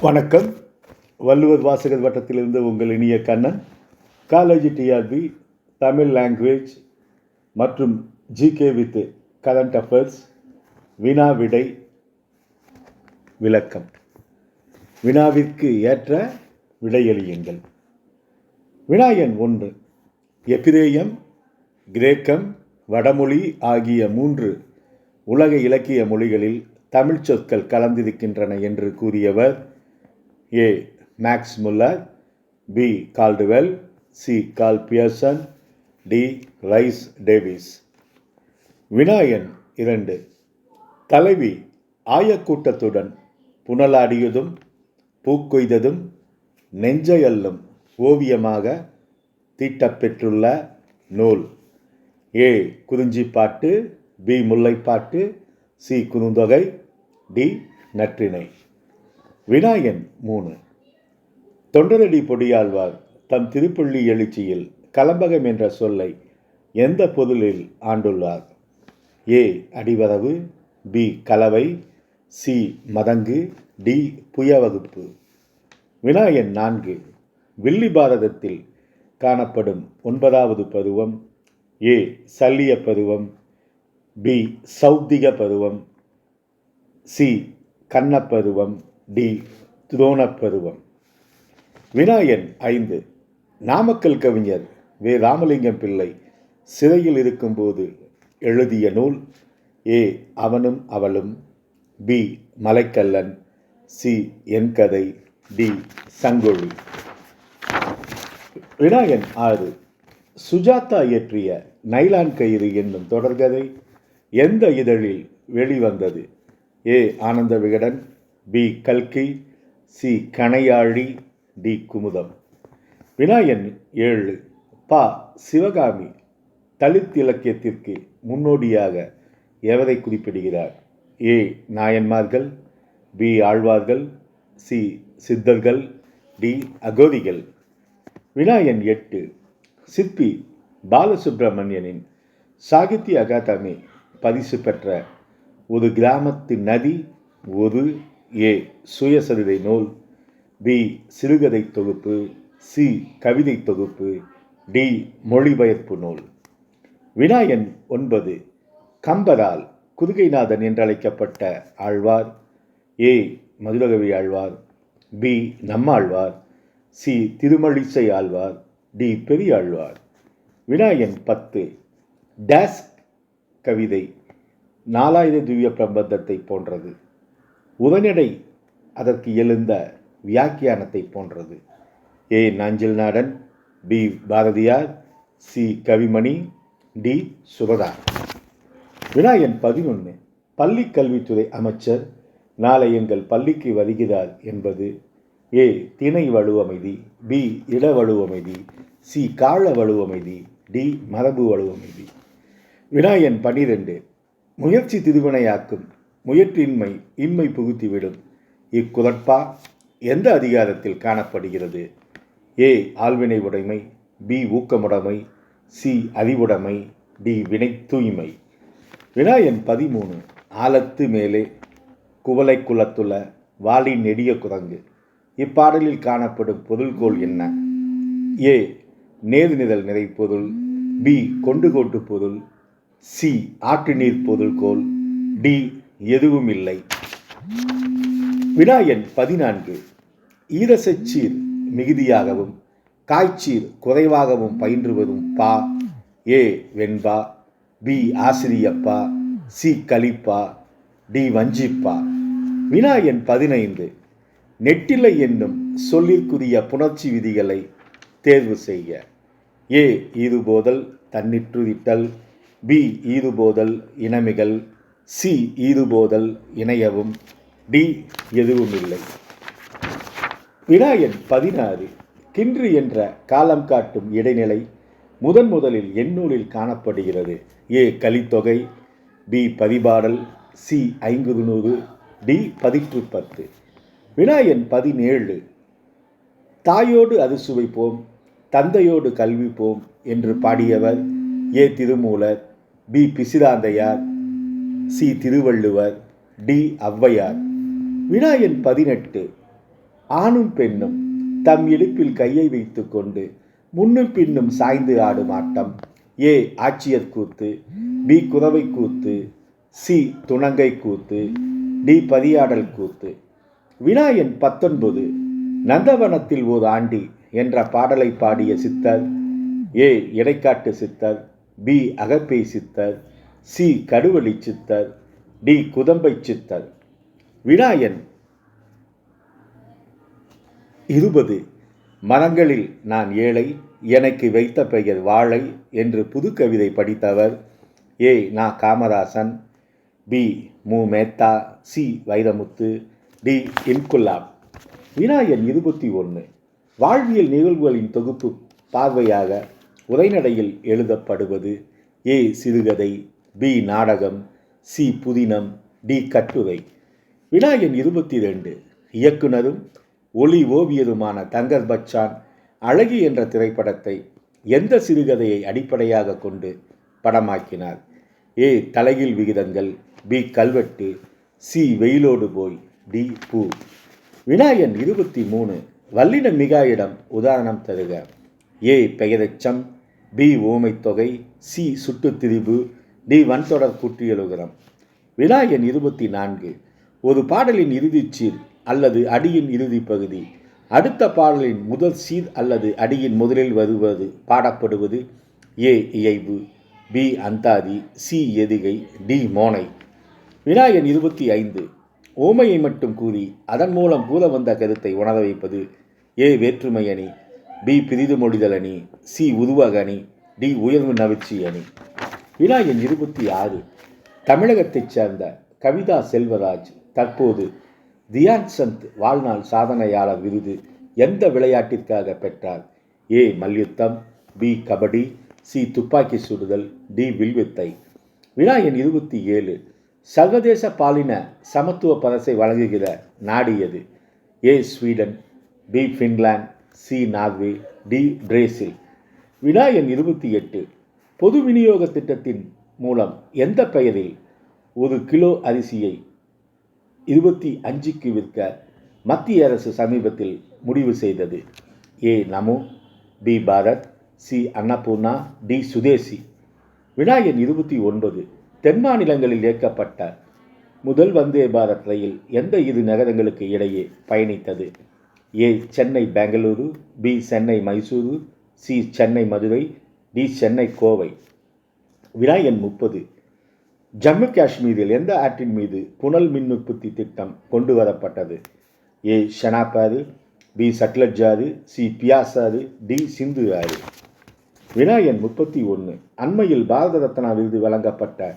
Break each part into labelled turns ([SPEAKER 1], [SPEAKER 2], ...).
[SPEAKER 1] வணக்கம். வள்ளுவர் வாசகர் வட்டத்திலிருந்து உங்கள் இனிய Kannan. College TRB Tamil language மற்றும் ஜிகே வித் கரண்ட் அஃபேர்ஸ் வினா விடை விளக்கம். வினாவிற்கு ஏற்ற விடையளியுங்கள் வினாயன் ஒன்று. எபிரேயம் கிரேக்கம் வடமொழி ஆகிய மூன்று உலக இலக்கிய மொழிகளில் தமிழ்ச் சொற்கள் கலந்திருக்கின்றன என்று கூறியவர் A. Max Muller B Caldwell C Karl Pearson D Rhys Davis வினாயன் இரண்டு. தலைவி ஆயக்கூட்டத்துடன் புனலாடியதும் பூக்கொய்ததும் நெஞ்சையல்லும் ஓவியமாக தீட்டப்பெற்றுள்ள நூல். A. Kurinjipattu B Mullaipattu C Kurunthogai D Natrinai. Vinayagan மூணு. தொண்டரடி பொடியாழ்வார் தம் திருப்பள்ளி எழுச்சியில் கலம்பகம் என்ற சொல்லை எந்த பொருளில் ஆண்டுள்ளார்? ஏ. அடிவரவு பி. கலவை சி. மதங்கு டி. புயவகுப்பு. விநாயகன் நான்கு. வில்லி பாரதத்தில் காணப்படும் ஒன்பதாவது பருவம் ஏ. சல்லிய பருவம் பி. சௌத்திக பருவம் சி. கண்ணப்பருவம் டி துரோணப்பருவம். வினாயன் ஐந்து. நாமக்கல் கவிஞர் வே. ராமலிங்கம் பிள்ளை சிறையில் இருக்கும்போது எழுதிய நூல் ஏ. அவனும் அவளும் பி. மலைக்கல்லன் சி. என் கதை டி. சங்கொழி. வினாயன் ஆறு. சுஜாதா இயற்றிய நைலான் கயிறு என்னும் தொடர்கதை எந்த இதழில் வெளிவந்தது? ஏ. ஆனந்த விகடன் பி கல்கி சி கணையாழி டி குமுதம். வினாயன் ஏழு. பா. சிவகாமி தலித் இலக்கியத்திற்கு முன்னோடியாக எவரை குறிப்பிடுகிறார்? ஏ. நாயன்மார்கள் பி. ஆழ்வார்கள் சி. சித்தர்கள் டி. அகோதிகள். வினாயன் எட்டு. சிற்பி பாலசுப்பிரமணியனின் சாகித்ய அகாதமி பரிசு பெற்ற ஒரு கிராமத்து நதி ஒரு ஏ. சுயசரிதை நூல் பி. சிறுகதை தொகுப்பு சி. கவிதை தொகுப்பு டி. மொழிபெயர்ப்பு நூல். வினாயன் ஒன்பது கம்பரால் குதுகைநாதன் என்றழைக்கப்பட்ட Alvar. A. Madhurakavi Azhwar. B. Nammazhwar. C. Thirumazhisai Azhwar. D. Periyazhwar. வினாயன் பத்து டேஸ் கவிதை நாலாயிர திவ்ய பிரபந்தத்தை போன்றது. உதனடை அதற்கு எழுந்த வியாக்கியானத்தை போன்றது. A. Nanjil Nadan B. Bharathiyar C. Kavimani D. Subatha வினாயன் பதினொன்று பள்ளி கல்வித்துறை அமைச்சர் நாளை எங்கள் பள்ளிக்கு வருகிறார் என்பது ஏ. திணை வலுவமைதி பி. இட வலுவமைதி சி. கால வலுவமைதி டி. மரபு வலுவமைதி. வினாயன் பன்னிரெண்டு முயற்சி திருவினையாக்கும் முயற்றின்மை இன்மை புகுத்திவிடும். இக்குதற்பா எந்த அதிகாரத்தில் காணப்படுகிறது? ஏ. ஆழ்வினை உடைமை பி. ஊக்கமுடைமை சி. அறிவுடைமை டி. வினை தூய்மை. வினாயன் பதிமூணு ஆலத்து மேலே குவலை குலத்துள்ள வாளின் நெடிய குரங்கு. இப்பாடலில் காணப்படும் பொருள்கோள் என்ன? ஏ. நேர்நிதல் நிறை பொருள் பி. கொண்டு கோட்டு பொருள் சி. ஆற்று நீர் பொருள்கோள் டி. எதுவும் இல்லை வினாயன் பதினான்கு. ஈரசச்சீர் மிகுதியாகவும் காய்ச்சீர் குறைவாகவும் பயின்றுவதும் பா. ஏ வெண்பா பி ஆசிரியப்பா சி கலிப்பா டி வஞ்சிப்பா. வினாயன் பதினைந்து. நெட்டிலை என்னும் சொல்லிற்குரிய புணர்ச்சி விதிகளை தேர்வு செய்ய ஏ ஈதுபோதல் தன்னிற்றுதிட்டல் பி ஈதுபோதல் இனமிகள் சி ஈதுபோதல் இணையவும் டி எதுவும் இல்லை வினாயன் பதினாறு கின்று என்ற காலம் காட்டும் இடைநிலை முதன் முதலில் எண்ணூலில் காணப்படுகிறது. A Kalithogai B Paripadal C Ainkurunuru D Pathitrupathu வினாயன் பதினேழு தாயோடு அது சுவைப்போம் தந்தையோடு கல்விப்போம் என்று பாடியவர் A Thirumoolar B Pisiranthaiyar C Thiruvalluvar D Avvaiyar. Vinayaka பதினெட்டு ஆணும் பெண்ணும் தம் இடுப்பில் கையை வைத்துக்கொண்டு முன்னும் பின்னும் சாய்ந்து ஆடும் ஆட்டம். ஏ ஆட்சியர் கூத்து பி குறவை கூத்து சி துணங்கை கூத்து டி பதியாடல் கூத்து. விநாயன் பத்தொன்பது நந்தவனத்தில் ஓர் ஆண்டி என்ற பாடலை பாடிய சித்தர். ஏ இடைக்காட்டு சித்தர். பி அகப்பை சித்தர். சி கடுவெளி சித்தர் டி குதம்பை சித்தர். வினாயன் இருபது மரங்களில் நான் ஏழை எனக்கு வைத்த பெயர் வாழை என்று புது கவிதை படித்தவர் ஏ Na Kamarasan B Mu Metha C Vairamuthu D Inkulab வினாயன் இருபத்தி ஒன்று வாழ்வியல் நிகழ்வுகளின் தொகுப்பு பார்வையாக உரைநடையில் எழுதப்படுவது ஏ சிறுகதை பி நாடகம் சி புதினம் டி கட்டுரை. விநாயகன் இருபத்தி ரெண்டு இயக்குனரும் ஒளி ஓவியருமான தங்கர் பச்சான் அழகி என்ற திரைப்படத்தை எந்த சிறுகதையை அடிப்படையாக கொண்டு படமாக்கினார்? ஏ தலையில் விகிதங்கள் பி கல்வெட்டு சி வெயிலோடு போய் டி பூ. வினாயன் இருபத்தி மூணு வல்லின மிகாயிடம் உதாரணம் தருக. ஏ பெயரச்சம் பி ஓமைத்தொகை சி சுட்டுத்திரிபு டி வன்தொடர் குற்றியலுகரம் எண் இருபத்தி நான்கு. ஒரு பாடலின் இறுதிச் சீர் அல்லது அடியின் இறுதி பகுதி. அடுத்த பாடலின் முதல் சீர் அல்லது அடியின் முதலில் வருவது பாடப்படுவது ஏ இயைபு பி அந்தாதி சி எதிகை டி மோனை. வினாயன் இருபத்தி ஐந்து. ஓமையை மட்டும் கூறி அதன் மூலம் கூற வந்த கருத்தை உணர வைப்பது ஏ வேற்றுமை அணி பி பிரிது மொழிதல் அணி சி உருவக அணி டி உயர்வு நவிச்சி அணி வினா எண் இருபத்தி ஆறு. தமிழகத்தைச் சேர்ந்த கவிதா செல்வராஜ் தற்போது தியான் சந்த் வாழ்நாள் சாதனையாளர் விருது எந்த விளையாட்டிற்காக பெற்றார்? ஏ. மல்யுத்தம் பி. கபடி சி. துப்பாக்கி சுடுதல் டி. வில்வித்தை. வினாயன் இருபத்தி ஏழு. சர்வதேச பாலின சமத்துவ பரசை வழங்குகிற நாடு எது? A. Sweden B. Finland C. Norway D. Brazil. வினா எண் இருபத்தி எட்டு. பொது விநியோக திட்டத்தின் மூலம் எந்த பெயரில் ஒரு கிலோ அரிசியை இருபத்தி அஞ்சுக்கு விற்க மத்திய அரசு சமீபத்தில் முடிவு செய்தது? A. Namo B. Bharat C. Annapurna D. Swadeshi. வினாயன் இருபத்தி ஒன்பது தென் மாநிலங்களில் இயக்கப்பட்ட முதல் வந்தே பாரத் ரயில் எந்த இரு நகரங்களுக்கு இடையே பயணித்தது? A. Chennai Bengaluru B. Chennai Mysuru C. Chennai Madurai D Chennai Kovai. வினா எண் முப்பது. ஜம்மு காஷ்மீரில் எந்த ஆற்றின் மீது புனல் மின் உற்பத்தி திட்டம் கொண்டு வரப்பட்டது? ஏ. ஷனாப்பாறு பி. சட்லஜ் ஆறு சி. பியாசாரு டி. சிந்து ஆறு வினா எண் முப்பத்தி ஒன்று அண்மையில் பாரத ரத்னா விருது வழங்கப்பட்ட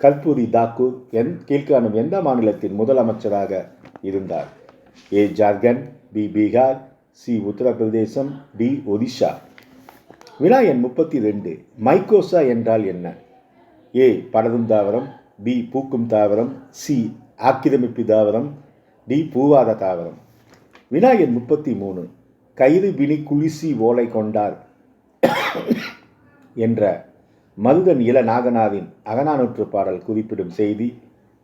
[SPEAKER 1] கல்பூரி தாக்கூர் என் கீழ்காணும் எந்த மாநிலத்தின் முதலமைச்சராக இருந்தார்? A. Jharkhand B. Bihar C. Uttar Pradesh D. Odisha வினாயன் முப்பத்தி ரெண்டு மைக்கோசா என்றால் என்ன? ஏ படரும் தாவரம் பி பூக்கும் தாவரம் சி ஆக்கிரமிப்பு தாவரம் டி பூவாத தாவரம். வினாயன் முப்பத்தி மூணு கயிறு பிணி குளிசி ஓலை கொண்டார் என்ற மருதன் இள நாகனாவின் அகநானூற்று பாடல் குறிப்பிடும் செய்தி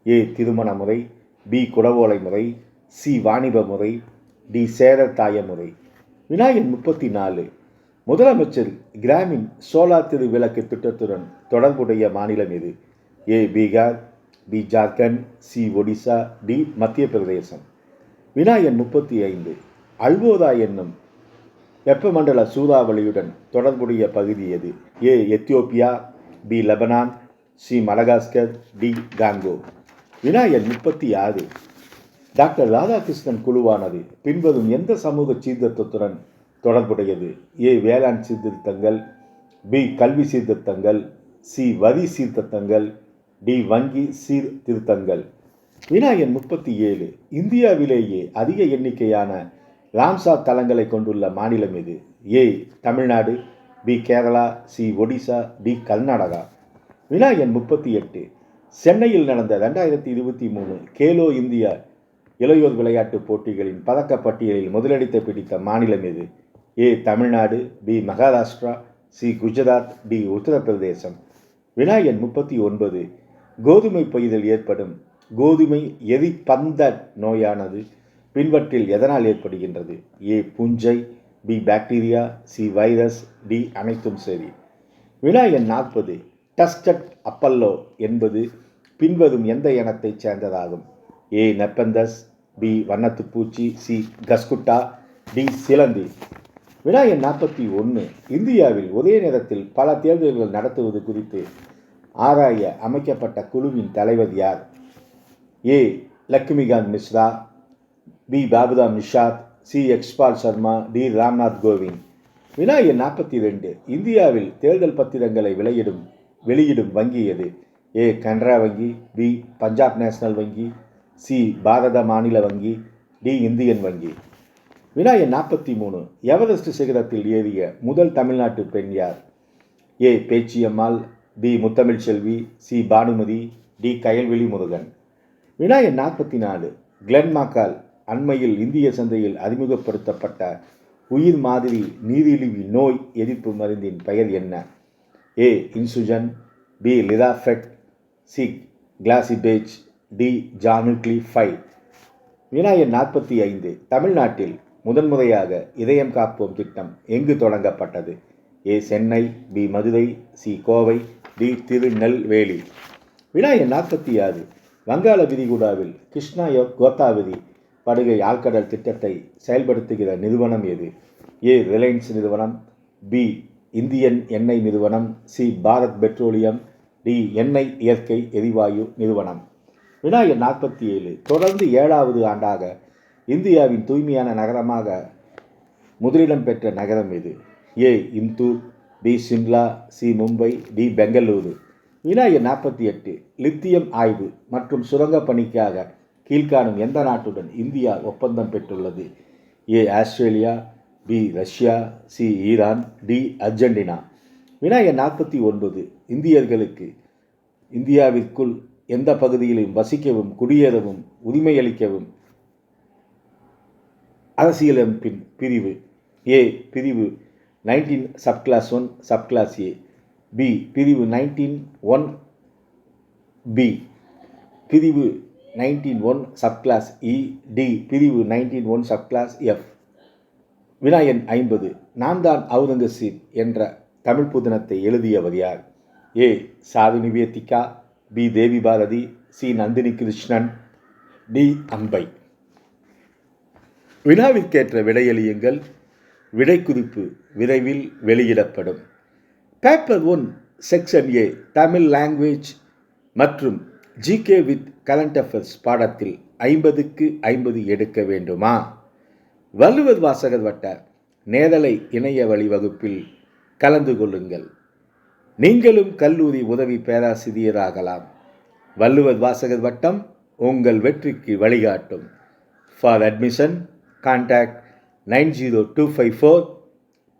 [SPEAKER 1] ஏ திருமண முறை பி குடவோலை முறை சி வாணிப முறை டி சேரர் தாய முறை. வினாயன் முப்பத்தி நாலு முதலமைச்சர் கிராமின் சோலார் திரு விளக்கு திட்டத்துடன் தொடர்புடைய மாநிலம் இது A Bihar B Jharkhand C Odisha D Madhya பிரதேசம். வினாயன் முப்பத்தி ஐந்து அல்வோதா என்னும் வெப்பமண்டல சூறாவளியுடன் தொடர்புடைய பகுதி எது? A Ethiopia B Lebanon C Madagascar D Congo. வினாயன் முப்பத்தி ஆறு டாக்டர் ராதாகிருஷ்ணன் குழுவானது பின்வரும் எந்த சமூக சீர்திருத்தத்துடன் தொடர்புடையது. ஏ. வேளாண் சீர்திருத்தங்கள் பி. கல்வி சீர்திருத்தங்கள் சி. வரி சீர்திருத்தங்கள் டி. வங்கி சீர்திருத்தங்கள். வினாயன் முப்பத்தி ஏழு இந்தியாவிலேயே அதிக எண்ணிக்கையான ராம்சார் தலங்களை கொண்டுள்ள மாநிலம் இது A. Tamil Nadu B. Kerala C. Odisha D. Karnataka. வினாயன் முப்பத்தி எட்டு சென்னையில் நடந்த ரெண்டாயிரத்தி இருபத்தி மூணு கேலோ இந்தியா இளையோர் விளையாட்டுப் போட்டிகளின் பதக்கப் பட்டியலில் முதலிடத்தை பிடித்த மாநிலம் எது? A Tamil Nadu B Maharashtra C Gujarat D Uttar Pradesh. வினாயன் முப்பத்தி ஒன்பது. கோதுமை பயிரில் ஏற்படும். கோதுமை எரிப்பந்த நோயானது பின்வற்றில் எதனால் ஏற்படுகின்றது? A fungi B bacteria C virus D அனைத்தும் சரி. வினா எண் நாற்பது. டஸ்டட் அப்பல்லோ என்பது பின்வரும் எந்த இனத்தைச் சேர்ந்ததாகும்? ஏ நெப்பந்தஸ் பி வண்ணத்துப்பூச்சி சி கஸ்குட்டா டி சிலந்தி. வினா எண் நாற்பத்தி ஒன்று இந்தியாவில் ஒரே நேரத்தில் பல தேர்தல்கள் நடத்துவது குறித்து ஆராய அமைக்கப்பட்ட குழுவின் தலைவர் யார்? A. Lakshmikant Mishra B. Babuda Nishad C. எக்ஸ்பால் Sharma D. Ramnath Kovind. வினா எண் நாற்பத்தி ரெண்டு இந்தியாவில் தேர்தல் பத்திரங்களை விளையிடும் வெளியிடும் வங்கி எது? ஏ. கனரா வங்கி பி. பஞ்சாப் நேஷனல் வங்கி சி. பாரத மாநில வங்கி டி. இந்தியன் வங்கி. வினா எண் நாற்பத்தி மூணு எவரெஸ்ட் சிகரத்தில் ஏறிய முதல் தமிழ்நாட்டு பெண் யார்? A. Pechiammal B. Muthamizh Selvi C. Bhanumathi D. Kayalvizhi Murugan. வினா எண் நாற்பத்தி நாலு கிளென்மாக்கால் அண்மையில் இந்திய சந்தையில் அறிமுகப்படுத்தப்பட்ட உயிர் மாதிரி நீரிழிவு நோய் எதிர்ப்பு மருந்தின் பெயர் என்ன? ஏ. இன்சுஜன் பி. லிராஃபெக்ட் சி. கிளாசிபேஜ் டி. ஜானுக்லி ஃபைவ் வினா எண் நாற்பத்தி ஐந்து தமிழ்நாட்டில் முதன்முறையாக இதயம் காப்போம் திட்டம் எங்கு தொடங்கப்பட்டது? A. Chennai B. Madurai C. Kovai D. Tirunelveli. வினா எண் நாற்பத்தி ஆறு. வங்காள விரிகுடாவில் கிருஷ்ணா யோ- கோதாவரி படுகை ஆழ்கடல் திட்டத்தை செயல்படுத்துகிற நிறுவனம் எது? ஏ. ரிலையன்ஸ் நிறுவனம் பி. இந்தியன் எண்ணெய் நிறுவனம் சி. Bharat petroleum D. எண்ணெய் இயற்கை எரிவாயு நிறுவனம். வினா எண் நாற்பத்தி ஏழு. தொடர்ந்து ஏழாவது ஆண்டாக இந்தியாவின் தூய்மையான நகரமாக முதலிடம் பெற்ற நகரம் இது. A Indore B Shimla C Mumbai D Bengaluru. வினா நாற்பத்தி எட்டு லித்தியம் ஆய்வு மற்றும் சுரங்கப் பணிக்காக கீழ்காணும் எந்த நாட்டுடன் இந்தியா ஒப்பந்தம் பெற்றுள்ளது? A Australia B Russia C Iran D Argentina. Vinayagar நாற்பத்தி ஒன்பது இந்தியர்களுக்கு இந்தியாவிற்குள் எந்த பகுதியிலும் வசிக்கவும் குடியேறவும் உரிமையளிக்கவும் அரசியலமைப்பின் பிரிவு ஏ பிரிவு nineteen subclause one subclause A B பிரிவு நைன்டீன் ஒன் பி பிரிவு nineteen one subclause E D பிரிவு நைன்டீன் ஒன் சப்கிளாஸ் எஃப் வினாயன் ஐம்பது நான் தான் அவுரங்கசீப் என்ற தமிழ் புதினத்தை எழுதியவர் யார்? A Sadhu Nivedika B Devi Bharathi C Nandini Krishnan D Ambai. வினாவிற்கேற்ற விடையளியுங்கள் விடை குறிப்பு விரைவில் வெளியிடப்படும். Paper one section A Tamil language மற்றும் ஜிகே வித் கரண்ட் அஃபேர்ஸ் பாடத்தில் ஐம்பதுக்கு ஐம்பது எடுக்க வேண்டுமா? வள்ளுவர் வாசகர் வட்ட நேரலை இணைய வழி வகுப்பில் கலந்து கொள்ளுங்கள். நீங்களும் கல்லூரி உதவி பேராசிரியராகலாம். வள்ளுவர் வாசகர் வட்டம் உங்கள் வெற்றிக்கு வழிகாட்டும். For admission contact nine zero two five four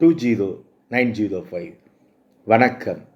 [SPEAKER 1] two zero nine zero five வணக்கம்.